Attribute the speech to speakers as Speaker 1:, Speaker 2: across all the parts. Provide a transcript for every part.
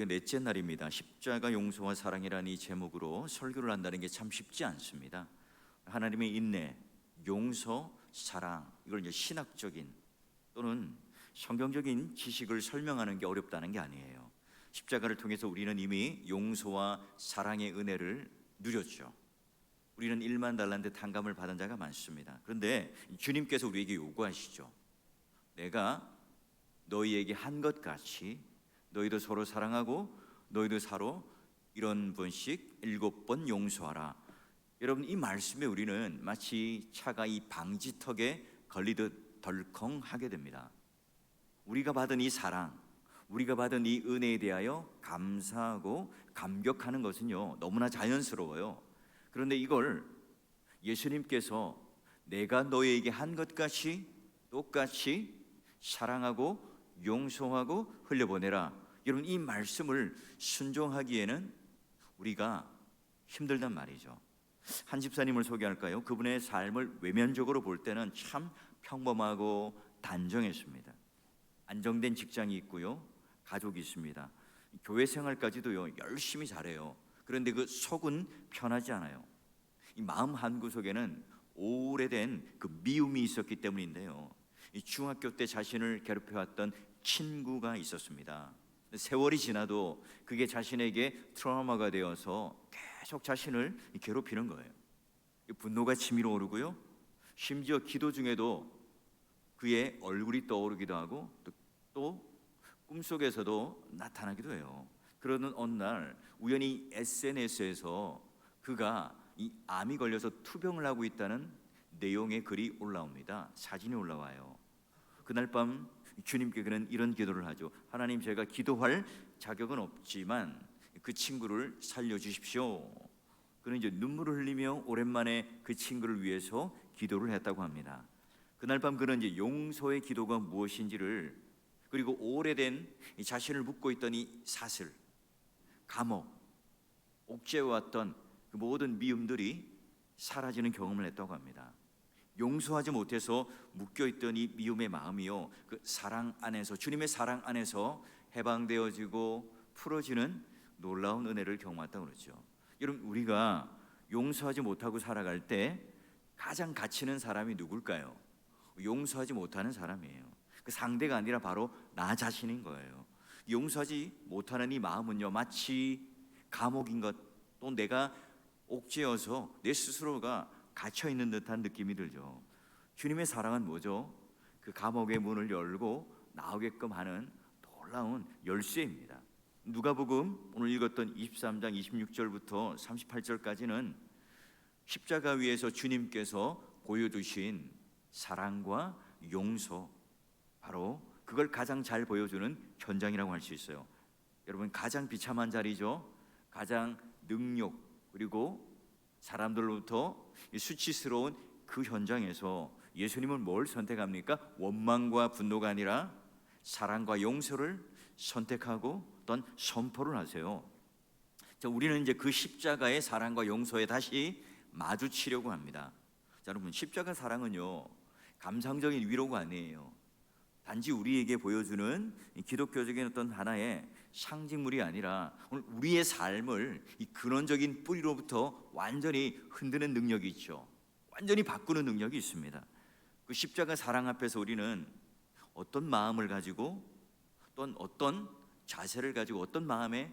Speaker 1: 우리가 넷째 날입니다. 십자가 용서와 사랑이라는 이 제목으로 설교를 한다는 게 참 쉽지 않습니다. 하나님의 인내, 용서, 사랑 이걸 이제 신학적인 또는 성경적인 지식을 설명하는 게 어렵다는 게 아니에요. 십자가를 통해서 우리는 이미 용서와 사랑의 은혜를 누렸죠. 우리는 1만 달란트 탕감을 받은 자가 많습니다. 그런데 주님께서 우리에게 요구하시죠. 내가 너희에게 한 것 같이 너희도 서로 사랑하고 너희도 서로 이런 번씩 일곱 번 용서하라. 여러분 이 말씀에 우리는 마치 차가 이 방지턱에 걸리듯 덜컹하게 됩니다. 우리가 받은 이 사랑, 우리가 받은 이 은혜에 대하여 감사하고 감격하는 것은요 너무나 자연스러워요. 그런데 이걸 예수님께서 내가 너희에게 한 것 같이 똑같이 사랑하고 용서하고 흘려보내라. 여러분 이 말씀을 순종하기에는 우리가 힘들단 말이죠. 한 집사님을 소개할까요? 그분의 삶을 외면적으로 볼 때는 참 평범하고 단정했습니다. 안정된 직장이 있고요. 가족이 있습니다. 교회 생활까지도요. 열심히 잘해요. 그런데 그 속은 편하지 않아요. 이 마음 한 구석에는 오래된 그 미움이 있었기 때문인데요. 이 중학교 때 자신을 괴롭혀왔던 친구가 있었습니다. 세월이 지나도 그게 자신에게 트라우마가 되어서 계속 자신을 괴롭히는 거예요. 분노가 치밀어 오르고요. 심지어 기도 중에도 그의 얼굴이 떠오르기도 하고 또, 또 꿈속에서도 나타나기도 해요. 그러는 어느 날 우연히 SNS에서 그가 이 암이 걸려서 투병을 하고 있다는 내용의 글이 올라옵니다. 사진이 올라와요. 그날 밤 주님께 그는 이런 기도를 하죠. 하나님 제가 기도할 자격은 없지만 그 친구를 살려 주십시오. 그는 이제 눈물을 흘리며 오랜만에 그 친구를 위해서 기도를 했다고 합니다. 그날 밤 그는 이제 용서의 기도가 무엇인지를 그리고 오래된 이 자신을 묶고 있던 이 사슬, 감옥, 옥죄왔던 그 모든 미움들이 사라지는 경험을 했다고 합니다. 용서하지 못해서 묶여 있던 이 미움의 마음이요 그 사랑 안에서 주님의 사랑 안에서 해방되어지고 풀어지는 놀라운 은혜를 경험했다고 그러죠. 여러분 우리가 용서하지 못하고 살아갈 때 가장 갇히는 사람이 누굴까요? 용서하지 못하는 사람이에요. 그 상대가 아니라 바로 나 자신인 거예요. 용서하지 못하는 이 마음은요 마치 감옥인 것 또 내가 옥죄어서 내 스스로가 갇혀 있는 듯한 느낌이 들죠. 주님의 사랑은 뭐죠? 그 감옥의 문을 열고 나오게끔 하는 놀라운 열쇠입니다. 누가복음 오늘 읽었던 23장 26절부터 38절까지는 십자가 위에서 주님께서 보여주신 사랑과 용서 바로 그걸 가장 잘 보여주는 현장이라고 할 수 있어요. 여러분 가장 비참한 자리죠. 가장 능욕 그리고 사람들로부터 수치스러운 그 현장에서 예수님은 뭘 선택합니까? 원망과 분노가 아니라 사랑과 용서를 선택하고 어떤 선포를 하세요. 자, 우리는 이제 그 십자가의 사랑과 용서에 다시 마주치려고 합니다. 자, 여러분 십자가 사랑은요 감상적인 위로가 아니에요. 단지 우리에게 보여주는 기독교적인 어떤 하나의 상징물이 아니라 오늘 우리의 삶을 이 근원적인 뿌리로부터 완전히 흔드는 능력이 있죠. 완전히 바꾸는 능력이 있습니다. 그 십자가 사랑 앞에서 우리는 어떤 마음을 가지고 또는 어떤 자세를 가지고 어떤 마음의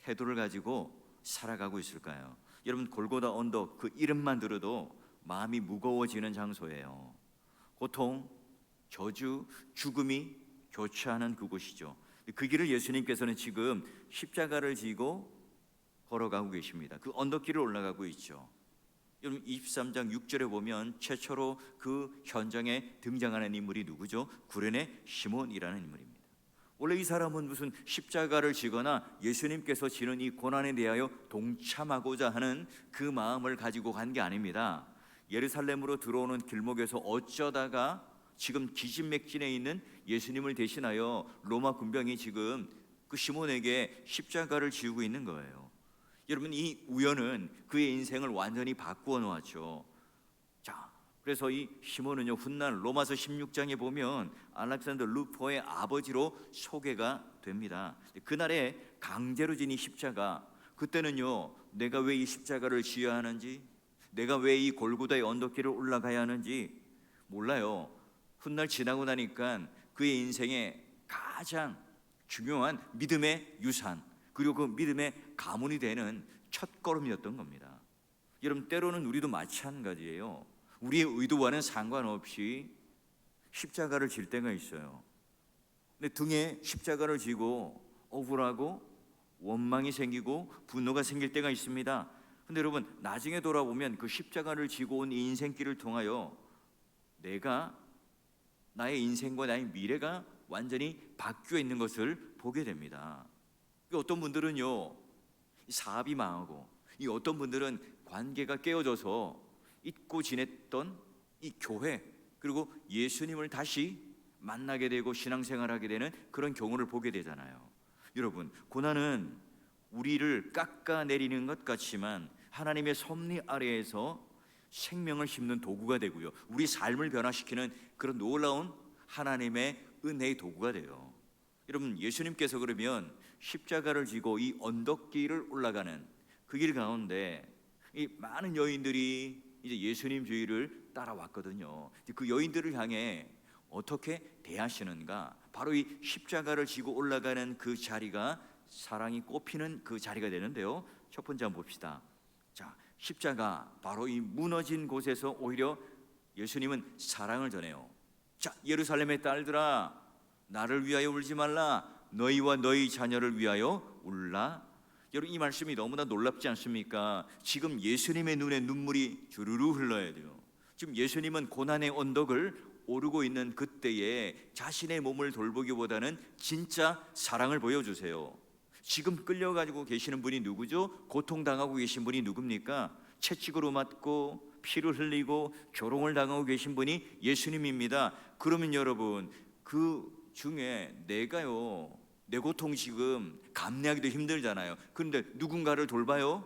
Speaker 1: 태도를 가지고 살아가고 있을까요? 여러분 골고다 언덕 그 이름만 들어도 마음이 무거워지는 장소예요. 고통, 저주, 죽음이 교차하는 그곳이죠. 그 길을 예수님께서는 지금 십자가를 지고 걸어가고 계십니다. 그 언덕길을 올라가고 있죠. 여러분 23장 6절에 보면 최초로 그 현장에 등장하는 인물이 누구죠? 구레네 시몬이라는 인물입니다. 원래 이 사람은 무슨 십자가를 지거나 예수님께서 지는 이 고난에 대하여 동참하고자 하는 그 마음을 가지고 간 게 아닙니다. 예루살렘으로 들어오는 길목에서 어쩌다가 지금 기진맥진에 있는 예수님을 대신하여 로마 군병이 지금 그 시몬에게 십자가를 지우고 있는 거예요. 여러분 이 우연은 그의 인생을 완전히 바꾸어 놓았죠. 자, 그래서 이 시몬은요 훗날 로마서 16장에 보면 알렉산더 루포의 아버지로 소개가 됩니다. 그날의 강제로 지니 십자가 그때는요 내가 왜 이 십자가를 지어야 하는지 내가 왜 이 골고다의 언덕길을 올라가야 하는지 몰라요 훗날 지나고 나니까 그의 인생에 가장 중요한 믿음의 유산 그리고 그 믿음의 가문이 되는 첫 걸음이었던 겁니다. 여러분 때로는 우리도 마찬가지예요. 우리의 의도와는 상관없이 십자가를 질 때가 있어요. 근데 등에 십자가를 지고 억울하고 원망이 생기고 분노가 생길 때가 있습니다. 근데 여러분 나중에 돌아보면 그 십자가를 지고 온이 인생길을 통하여 내가 나의 인생과 나의 미래가 완전히 바뀌어 있는 것을 보게 됩니다. 그 어떤 분들은요 이 사업이 망하고 이 어떤 분들은 관계가 깨어져서 잊고 지냈던 이 교회 그리고 예수님을 다시 만나게 되고 신앙생활하게 되는 그런 경우를 보게 되잖아요. 여러분, 고난은 우리를 깎아내리는 것 같지만 하나님의 섭리 아래에서 생명을 심는 도구가 되고요. 우리 삶을 변화시키는 그런 놀라운 하나님의 은혜의 도구가 돼요. 여러분, 예수님께서 그러면 십자가를 지고 이 언덕길을 올라가는 그 길 가운데 이 많은 여인들이 이제 예수님 주위를 따라왔거든요. 그 여인들을 향해 어떻게 대하시는가? 바로 이 십자가를 지고 올라가는 그 자리가 사랑이 꽃피는 그 자리가 되는데요. 첫 번째 한번 봅시다. 자, 십자가 바로 이 무너진 곳에서 오히려 예수님은 사랑을 전해요. 자, 예루살렘의 딸들아, 나를 위하여 울지 말라. 너희와 너희 자녀를 위하여 울라. 여러분 이 말씀이 너무나 놀랍지 않습니까? 지금 예수님의 눈에 눈물이 주르르 흘러야 돼요. 지금 예수님은 고난의 언덕을 오르고 있는 그때에 자신의 몸을 돌보기보다는 진짜 사랑을 보여주세요. 지금 끌려가지고 계시는 분이 누구죠? 고통당하고 계신 분이 누굽니까? 채찍으로 맞고 피를 흘리고 조롱을 당하고 계신 분이 예수님입니다. 그러면 여러분 그 중에 내가요 내 고통 지금 감내하기도 힘들잖아요. 그런데 누군가를 돌봐요?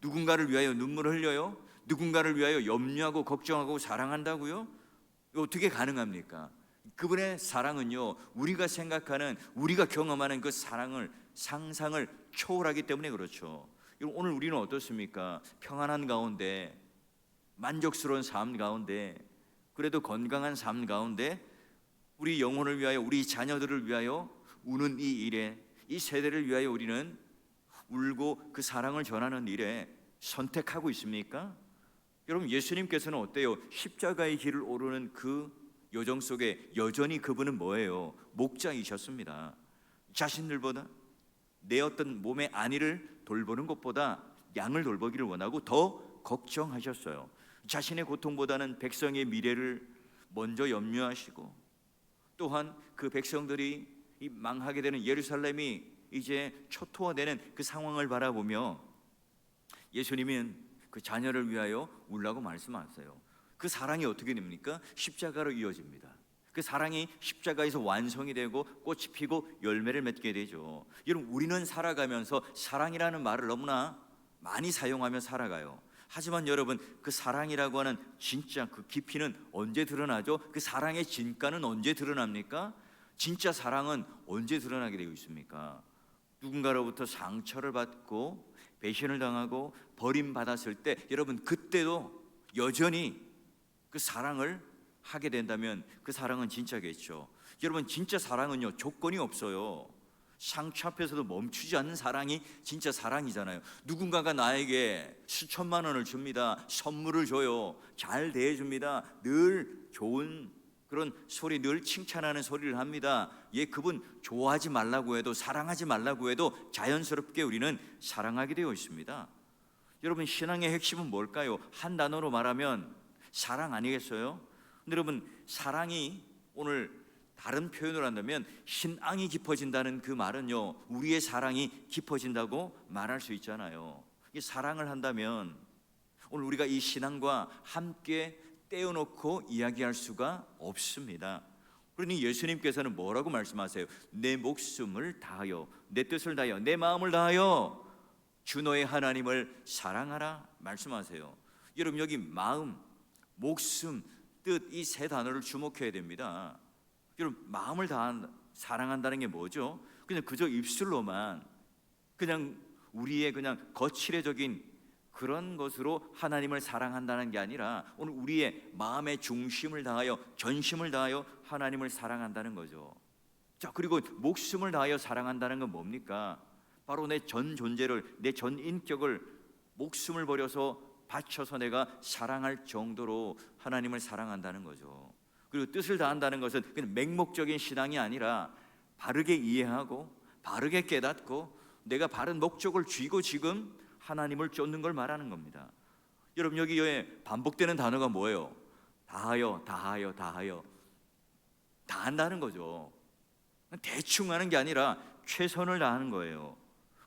Speaker 1: 누군가를 위하여 눈물을 흘려요? 누군가를 위하여 염려하고 걱정하고 사랑한다고요? 어떻게 가능합니까? 그분의 사랑은요, 우리가 생각하는, 우리가 경험하는 그 사랑을, 상상을 초월하기 때문에 그렇죠. 오늘 우리는 어떻습니까? 평안한 가운데, 만족스러운 삶 가운데, 그래도 건강한 삶 가운데, 우리 영혼을 위하여, 우리 자녀들을 위하여 우는 이 일에, 이 세대를 위하여 우리는 울고 그 사랑을 전하는 일에 선택하고 있습니까? 여러분 예수님께서는 어때요? 십자가의 길을 오르는 그 여정 속에 여전히 그분은 뭐예요? 목자이셨습니다. 자신들보다 내 어떤 몸의 안위를 돌보는 것보다 양을 돌보기를 원하고 더 걱정하셨어요. 자신의 고통보다는 백성의 미래를 먼저 염려하시고 또한 그 백성들이 이 망하게 되는 예루살렘이 이제 초토화되는 그 상황을 바라보며 예수님은 그 자녀를 위하여 울라고 말씀하세요. 그 사랑이 어떻게 됩니까? 십자가로 이어집니다. 그 사랑이 십자가에서 완성이 되고 꽃이 피고 열매를 맺게 되죠. 여러분 우리는 살아가면서 사랑이라는 말을 너무나 많이 사용하며 살아가요. 하지만 여러분 그 사랑이라고 하는 진짜 그 깊이는 언제 드러나죠? 그 사랑의 진가는 언제 드러납니까? 진짜 사랑은 언제 드러나게 되어 있습니까? 누군가로부터 상처를 받고 배신을 당하고 버림받았을 때 여러분 그때도 여전히 그 사랑을 하게 된다면 그 사랑은 진짜겠죠. 여러분 진짜 사랑은요 조건이 없어요. 상처 앞에서도 멈추지 않는 사랑이 진짜 사랑이잖아요. 누군가가 나에게 수천만 원을 줍니다. 선물을 줘요. 잘 대해줍니다. 늘 좋은 그런 소리 늘 칭찬하는 소리를 합니다. 예, 그분 좋아하지 말라고 해도 사랑하지 말라고 해도 자연스럽게 우리는 사랑하게 되어 있습니다. 여러분 신앙의 핵심은 뭘까요? 한 단어로 말하면 사랑 아니겠어요? 근데 여러분 사랑이 오늘 다른 표현을 한다면 신앙이 깊어진다는 그 말은요 우리의 사랑이 깊어진다고 말할 수 있잖아요. 이 사랑을 한다면 오늘 우리가 이 신앙과 함께 떼어놓고 이야기할 수가 없습니다. 그러니 예수님께서는 뭐라고 말씀하세요? 내 목숨을 다하여, 내 뜻을 다하여, 내 마음을 다하여 주 너의 하나님을 사랑하라 말씀하세요. 여러분 여기 마음, 목숨, 뜻 이 세 단어를 주목해야 됩니다. 여러분 마음을 다 사랑한다는 게 뭐죠? 그냥 그저 입술로만 그냥 우리의 그냥 거칠애적인 그런 것으로 하나님을 사랑한다는 게 아니라 오늘 우리의 마음의 중심을 다하여 전심을 다하여 하나님을 사랑한다는 거죠. 자, 그리고 목숨을 다하여 사랑한다는 건 뭡니까? 바로 내 전 존재를 내 전 인격을 목숨을 버려서 바쳐서 내가 사랑할 정도로 하나님을 사랑한다는 거죠. 그리고 뜻을 다한다는 것은 그냥 맹목적인 신앙이 아니라 바르게 이해하고 바르게 깨닫고 내가 바른 목적을 쥐고 지금 하나님을 쫓는 걸 말하는 겁니다. 여러분 여기에 반복되는 단어가 뭐예요? 다하여, 다하여, 다하여, 다 한다는 거죠. 대충 하는 게 아니라 최선을 다하는 거예요.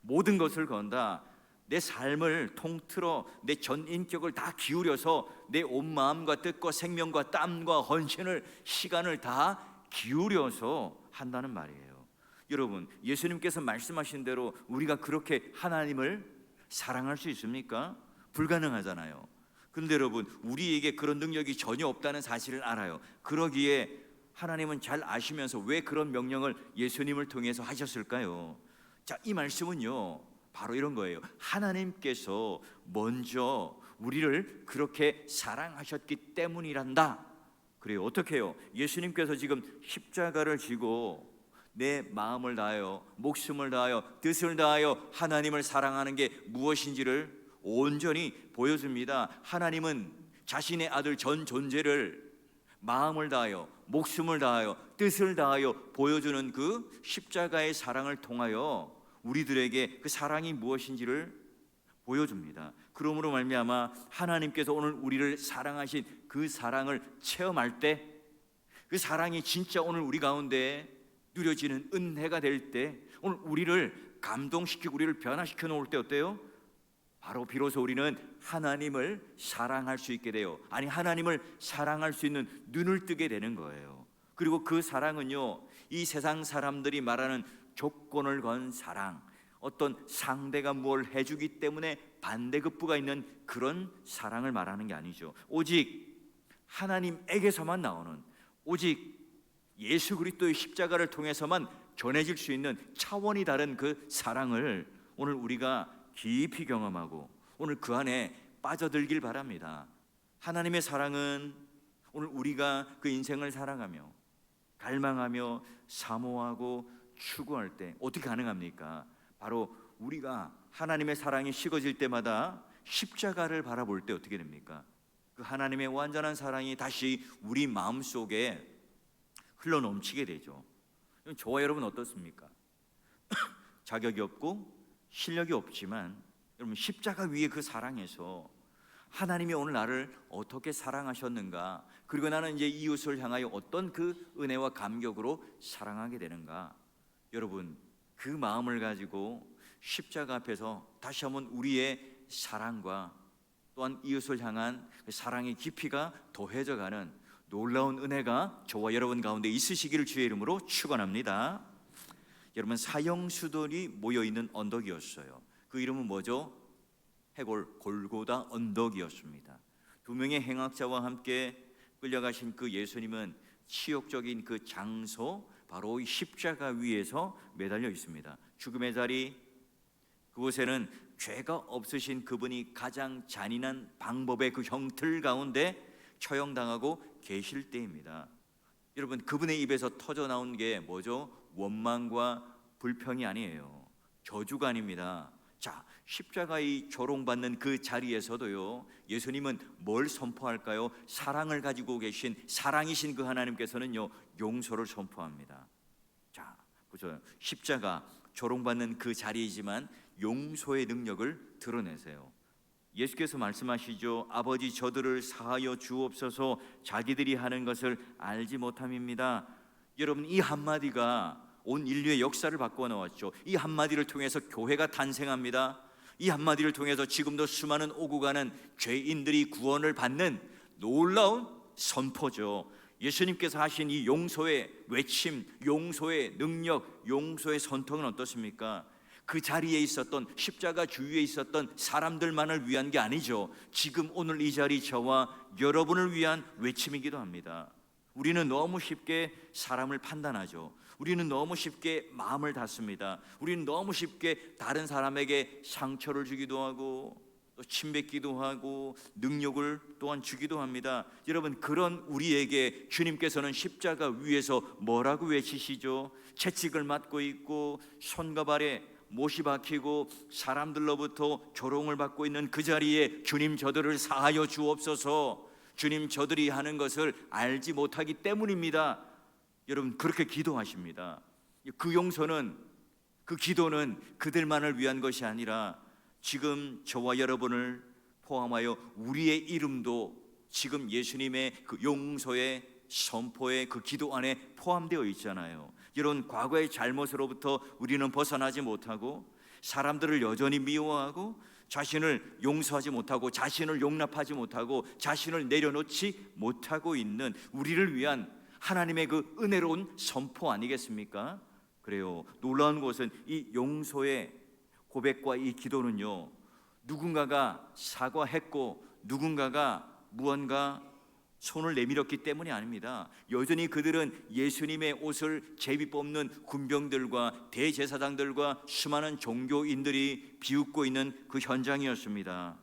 Speaker 1: 모든 것을 건다. 내 삶을 통틀어 내 전 인격을 다 기울여서 내 온 마음과 뜻과 생명과 땀과 헌신을 시간을 다 기울여서 한다는 말이에요. 여러분, 예수님께서 말씀하신 대로 우리가 그렇게 하나님을 사랑할 수 있습니까? 불가능하잖아요. 근데 여러분, 우리에게 그런 능력이 전혀 없다는 사실을 알아요. 그러기에 하나님은 잘 아시면서 왜 그런 명령을 예수님을 통해서 하셨을까요? 자, 이 말씀은요. 바로 이런 거예요. 하나님께서 먼저 우리를 그렇게 사랑하셨기 때문이란다. 그래요. 어떻게 해요? 예수님께서 지금 십자가를 지고 내 마음을 다하여 목숨을 다하여 뜻을 다하여 하나님을 사랑하는 게 무엇인지를 온전히 보여줍니다. 하나님은 자신의 아들 전 존재를 마음을 다하여 목숨을 다하여 뜻을 다하여 보여주는 그 십자가의 사랑을 통하여 우리들에게 그 사랑이 무엇인지를 보여줍니다. 그러므로 말미암아 하나님께서 오늘 우리를 사랑하신 그 사랑을 체험할 때 그 사랑이 진짜 오늘 우리 가운데 누려지는 은혜가 될 때 오늘 우리를 감동시키고 우리를 변화시켜 놓을 때 어때요? 바로 비로소 우리는 하나님을 사랑할 수 있게 돼요. 아니 하나님을 사랑할 수 있는 눈을 뜨게 되는 거예요. 그리고 그 사랑은요. 이 세상 사람들이 말하는 조건을 건 사랑, 어떤 상대가 뭘 해주기 때문에 반대급부가 있는 그런 사랑을 말하는 게 아니죠. 오직 하나님에게서만 나오는 오직 예수 그리스도의 십자가를 통해서만 전해질 수 있는 차원이 다른 그 사랑을 오늘 우리가 깊이 경험하고 오늘 그 안에 빠져들길 바랍니다. 하나님의 사랑은 오늘 우리가 그 인생을 살아가며 갈망하며 사모하고 추구할 때 어떻게 가능합니까? 바로 우리가 하나님의 사랑이 식어질 때마다 십자가를 바라볼 때 어떻게 됩니까? 그 하나님의 완전한 사랑이 다시 우리 마음 속에 흘러 넘치게 되죠. 저와 여러분 어떻습니까? 자격이 없고 실력이 없지만 여러분 십자가 위에 그 사랑에서 하나님이 오늘 나를 어떻게 사랑하셨는가 그리고 나는 이제 이웃을 향하여 어떤 그 은혜와 감격으로 사랑하게 되는가 여러분 그 마음을 가지고 십자가 앞에서 다시 한번 우리의 사랑과 또한 이웃을 향한 그 사랑의 깊이가 더해져가는 놀라운 은혜가 저와 여러분 가운데 있으시기를 주의 이름으로 축원합니다. 여러분 사형수들이 모여 있는 언덕이었어요. 그 이름은 뭐죠? 해골 골고다 언덕이었습니다. 두 명의 행악자와 함께 끌려가신 그 예수님은 치욕적인 그 장소 바로 이 십자가 위에서 매달려 있습니다. 죽음의 자리 그곳에는 죄가 없으신 그분이 가장 잔인한 방법의 그 형틀 가운데 처형당하고 계실 때입니다. 여러분 그분의 입에서 터져 나온 게 뭐죠? 원망과 불평이 아니에요. 저주가 아닙니다. 자, 십자가의 조롱받는 그 자리에서도요. 예수님은 뭘 선포할까요? 사랑을 가지고 계신 사랑이신 그 하나님께서는요. 용서를 선포합니다. 자, 보죠. 십자가 조롱받는 그 자리이지만 용서의 능력을 드러내세요. 예수께서 말씀하시죠. 아버지 저들을 사하여 주옵소서 자기들이 하는 것을 알지 못함입니다. 여러분 이 한마디가 온 인류의 역사를 바꿔 놓았죠. 이 한마디를 통해서 교회가 탄생합니다. 이 한마디를 통해서 지금도 수많은 오고 가는 죄인들이 구원을 받는 놀라운 선포죠. 예수님께서 하신 이 용서의 외침, 용서의 능력, 용서의 선통은 어떻습니까? 그 자리에 있었던 십자가 주위에 있었던 사람들만을 위한 게 아니죠. 지금 오늘 이 자리 저와 여러분을 위한 외침이기도 합니다. 우리는 너무 쉽게 사람을 판단하죠. 우리는 너무 쉽게 마음을 닫습니다. 우리는 너무 쉽게 다른 사람에게 상처를 주기도 하고 또 침뱉기도 하고 능력을 또한 주기도 합니다. 여러분 그런 우리에게 주님께서는 십자가 위에서 뭐라고 외치시죠? 채찍을 맞고 있고 손과 발에 못이 박히고 사람들로부터 조롱을 받고 있는 그 자리에 주님 저들을 사하여 주옵소서. 주님 저들이 하는 것을 알지 못하기 때문입니다. 여러분 그렇게 기도하십니다. 그 용서는 그 기도는 그들만을 위한 것이 아니라 지금 저와 여러분을 포함하여 우리의 이름도 지금 예수님의 그 용서의 선포의 그 기도 안에 포함되어 있잖아요. 이런 과거의 잘못으로부터 우리는 벗어나지 못하고 사람들을 여전히 미워하고 자신을 용서하지 못하고 자신을 용납하지 못하고 자신을 내려놓지 못하고 있는 우리를 위한 하나님의 그 은혜로운 선포 아니겠습니까? 그래요. 놀라운 것은 이 용서의 고백과 이 기도는요. 누군가가 사과했고 누군가가 무언가 손을 내밀었기 때문이 아닙니다. 여전히 그들은 예수님의 옷을 제비 뽑는 군병들과 대제사장들과 수많은 종교인들이 비웃고 있는 그 현장이었습니다.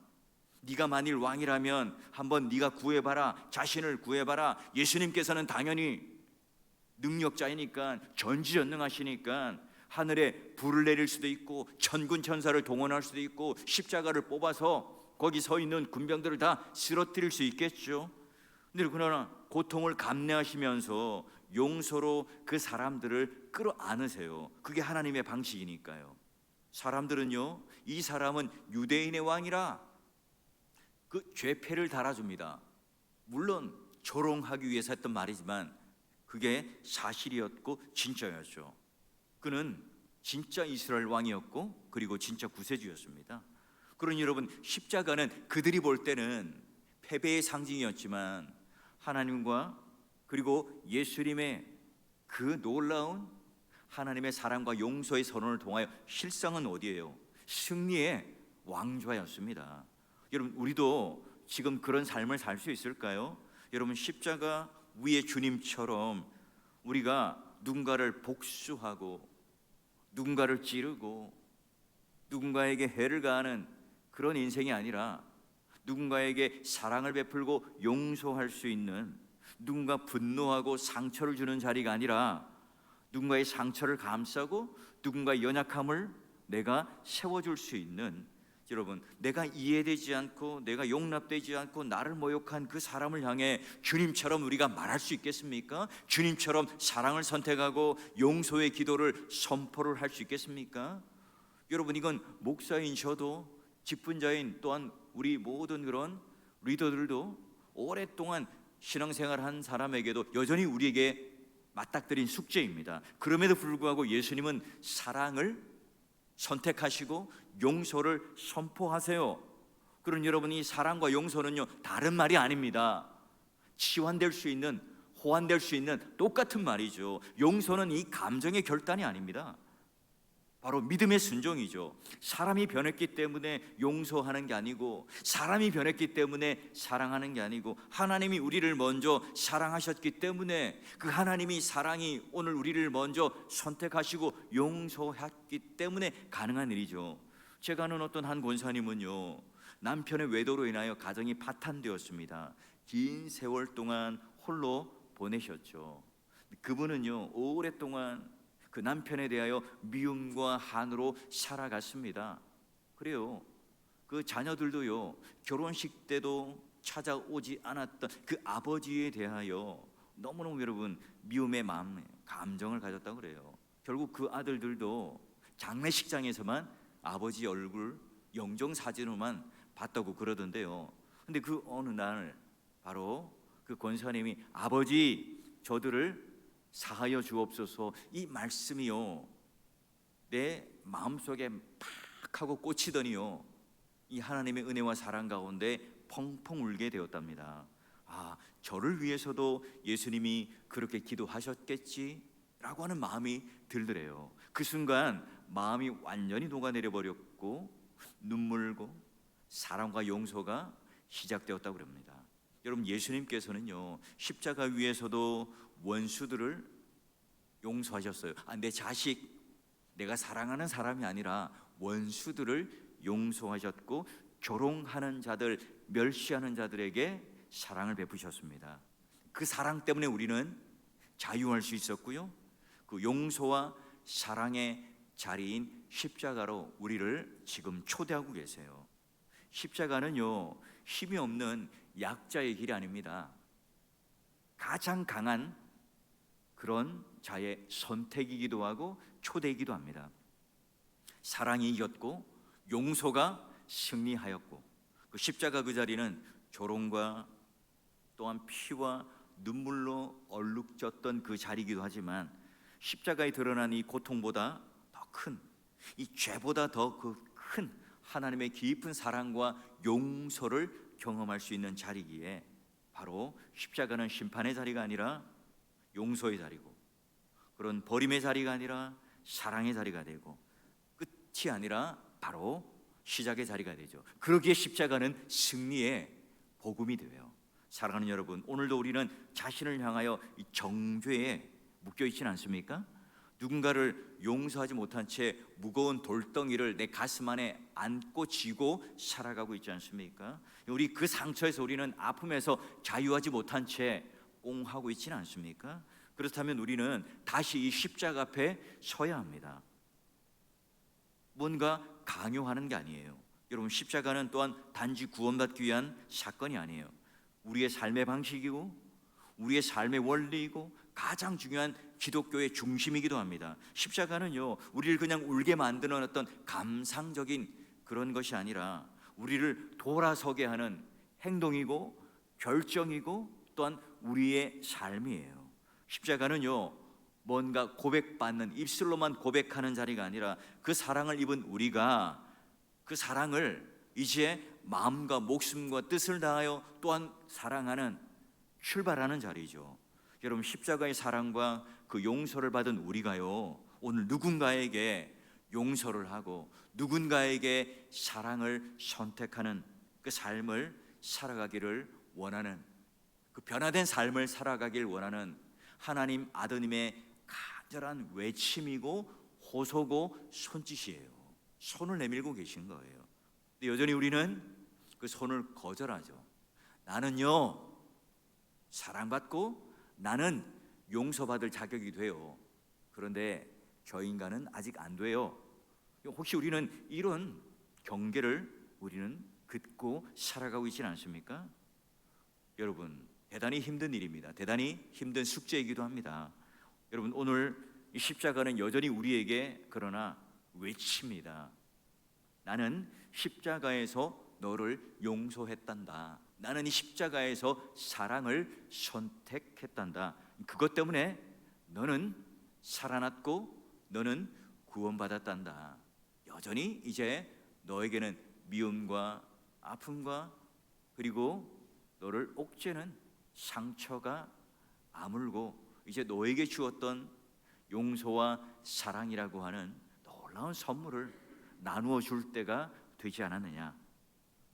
Speaker 1: 네가 만일 왕이라면 한번 네가 구해봐라. 자신을 구해봐라. 예수님께서는 당연히 능력자이니까 전지전능하시니까 하늘에 불을 내릴 수도 있고 천군 천사를 동원할 수도 있고 십자가를 뽑아서 거기 서 있는 군병들을 다 쓰러뜨릴 수 있겠죠. 근데 그러나 고통을 감내하시면서 용서로 그 사람들을 끌어안으세요. 그게 하나님의 방식이니까요. 사람들은요, 이 사람은 유대인의 왕이라 그 죄패를 달아줍니다. 물론 조롱하기 위해서 했던 말이지만 그게 사실이었고 진짜였죠. 그는 진짜 이스라엘 왕이었고 그리고 진짜 구세주였습니다. 그러니 여러분 십자가는 그들이 볼 때는 패배의 상징이었지만 하나님과 그리고 예수님의 그 놀라운 하나님의 사랑과 용서의 선언을 통하여 실상은 어디예요? 승리의 왕좌였습니다. 여러분 우리도 지금 그런 삶을 살 수 있을까요? 여러분 십자가 위에 주님처럼 우리가 누군가를 복수하고 누군가를 찌르고 누군가에게 해를 가하는 그런 인생이 아니라 누군가에게 사랑을 베풀고 용서할 수 있는 누군가 분노하고 상처를 주는 자리가 아니라 누군가의 상처를 감싸고 누군가의 연약함을 내가 세워줄 수 있는 여러분 내가 이해되지 않고 내가 용납되지 않고 나를 모욕한 그 사람을 향해 주님처럼 우리가 말할 수 있겠습니까? 주님처럼 사랑을 선택하고 용서의 기도를 선포를 할 수 있겠습니까? 여러분 이건 목사인 저도 직분자인 또한 우리 모든 그런 리더들도 오랫동안 신앙생활 한 사람에게도 여전히 우리에게 맞닥뜨린 숙제입니다. 그럼에도 불구하고 예수님은 사랑을 선택하시고 용서를 선포하세요. 그런 여러분이 사랑과 용서는요 다른 말이 아닙니다. 치환될 수 있는 호환될 수 있는 똑같은 말이죠. 용서는 이 감정의 결단이 아닙니다. 바로 믿음의 순종이죠. 사람이 변했기 때문에 용서하는 게 아니고 사람이 변했기 때문에 사랑하는 게 아니고 하나님이 우리를 먼저 사랑하셨기 때문에 그 하나님이 사랑이 오늘 우리를 먼저 선택하시고 용서했기 때문에 가능한 일이죠. 제가 아는 어떤 한 권사님은요. 남편의 외도로 인하여 가정이 파탄되었습니다. 긴 세월 동안 홀로 보내셨죠. 그분은요. 오랫동안 그 남편에 대하여 미움과 한으로 살아갔습니다. 그래요. 그 자녀들도요. 결혼식 때도 찾아오지 않았던 그 아버지에 대하여 너무너무 여러분 미움의 마음, 감정을 가졌다고 그래요. 결국 그 아들들도 장례식장에서만 아버지 얼굴 영정 사진으로만 봤다고 그러던데요. 근데 그 어느 날 바로 그 권사님이 아버지 저들을 사하여 주옵소서 이 말씀이요 내 마음속에 팍 하고 꽂히더니요 이 하나님의 은혜와 사랑 가운데 펑펑 울게 되었답니다. 아 저를 위해서도 예수님이 그렇게 기도하셨겠지라고 하는 마음이 들더래요. 그 순간 마음이 완전히 녹아내려 버렸고 눈물고 사랑과 용서가 시작되었다고 그럽니다. 여러분 예수님께서는요 십자가 위에서도 원수들을 용서하셨어요. 아, 내 자식, 내가 사랑하는 사람이 아니라 원수들을 용서하셨고 조롱하는 자들, 멸시하는 자들에게 사랑을 베푸셨습니다. 그 사랑 때문에 우리는 자유할 수 있었고요. 그 용서와 사랑의 자리인 십자가로 우리를 지금 초대하고 계세요. 십자가는요 힘이 없는 약자의 길이 아닙니다. 가장 강한 그런 자의 선택이기도 하고 초대이기도 합니다. 사랑이 이겼고 용서가 승리하였고 그 십자가 그 자리는 조롱과 또한 피와 눈물로 얼룩졌던 그 자리이기도 하지만 십자가에 드러난 이 고통보다 더 큰 이 죄보다 더 그 큰 하나님의 깊은 사랑과 용서를 경험할 수 있는 자리기에 바로 십자가는 심판의 자리가 아니라 용서의 자리고 그런 버림의 자리가 아니라 사랑의 자리가 되고 끝이 아니라 바로 시작의 자리가 되죠. 그러기에 십자가는 승리의 복음이 돼요. 사랑하는 여러분, 오늘도 우리는 자신을 향하여 이 정죄에 묶여 있지는 않습니까? 누군가를 용서하지 못한 채 무거운 돌덩이를 내 가슴 안에 안고 지고 살아가고 있지 않습니까? 우리 그 상처에서 우리는 아픔에서 자유하지 못한 채 꽁하고 있지는 않습니까? 그렇다면 우리는 다시 이 십자가 앞에 서야 합니다. 뭔가 강요하는 게 아니에요. 여러분 십자가는 또한 단지 구원받기 위한 사건이 아니에요. 우리의 삶의 방식이고 우리의 삶의 원리이고 가장 중요한 기독교의 중심이기도 합니다. 십자가는요, 우리를 그냥 울게 만드는 어떤 감상적인 그런 것이 아니라 우리를 돌아서게 하는 행동이고 결정이고 또한 우리의 삶이에요. 십자가는요, 뭔가 고백받는 입술로만 고백하는 자리가 아니라 그 사랑을 입은 우리가 그 사랑을 이제 마음과 목숨과 뜻을 다하여 또한 사랑하는 출발하는 자리죠. 여러분 십자가의 사랑과 그 용서를 받은 우리가요 오늘 누군가에게 용서를 하고 누군가에게 사랑을 선택하는 그 삶을 살아가기를 원하는 그 변화된 삶을 살아가길 원하는 하나님 아드님의 간절한 외침이고 호소고 손짓이에요. 손을 내밀고 계신 거예요. 근데 여전히 우리는 그 손을 거절하죠. 나는요 사랑받고 나는 용서받을 자격이 돼요. 그런데 저 인간은 아직 안 돼요. 혹시 우리는 이런 경계를 우리는 긋고 살아가고 있지는 않습니까? 여러분 대단히 힘든 일입니다. 대단히 힘든 숙제이기도 합니다. 여러분 오늘 이 십자가는 여전히 우리에게 그러나 외칩니다. 나는 십자가에서 너를 용서했단다. 나는 이 십자가에서 사랑을 선택했단다. 그것 때문에 너는 살아났고 너는 구원받았단다. 여전히 이제 너에게는 미움과 아픔과 그리고 너를 옥죄는 상처가 아물고 이제 너에게 주었던 용서와 사랑이라고 하는 놀라운 선물을 나누어 줄 때가 되지 않았느냐.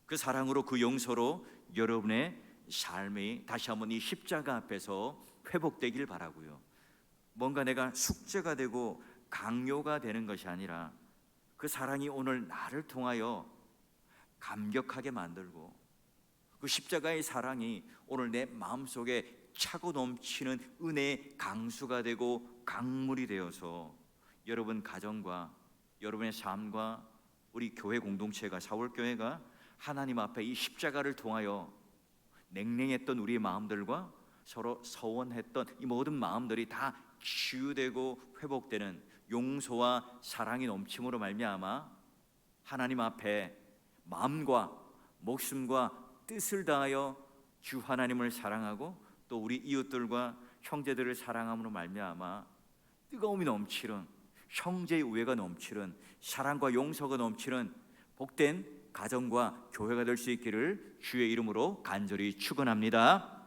Speaker 1: 그 사랑으로 그 용서로 여러분의 삶이 다시 한번 이 십자가 앞에서 회복되길 바라고요. 뭔가 내가 숙제가 되고 강요가 되는 것이 아니라 그 사랑이 오늘 나를 통하여 감격하게 만들고 그 십자가의 사랑이 오늘 내 마음속에 차고 넘치는 은혜의 강수가 되고 강물이 되어서 여러분 가정과 여러분의 삶과 우리 교회 공동체가 사월 교회가 하나님 앞에 이 십자가를 통하여 냉랭했던 우리의 마음들과 서로 서원했던 이 모든 마음들이 다 치유되고 회복되는 용서와 사랑이 넘침으로 말미암아 하나님 앞에 마음과 목숨과 뜻을 다하여 주 하나님을 사랑하고 또 우리 이웃들과 형제들을 사랑함으로 말미암아 뜨거움이 넘치는 형제의 우애가 넘치는 사랑과 용서가 넘치는 복된 가정과 교회가 될 수 있기를 주의 이름으로 간절히 축원합니다.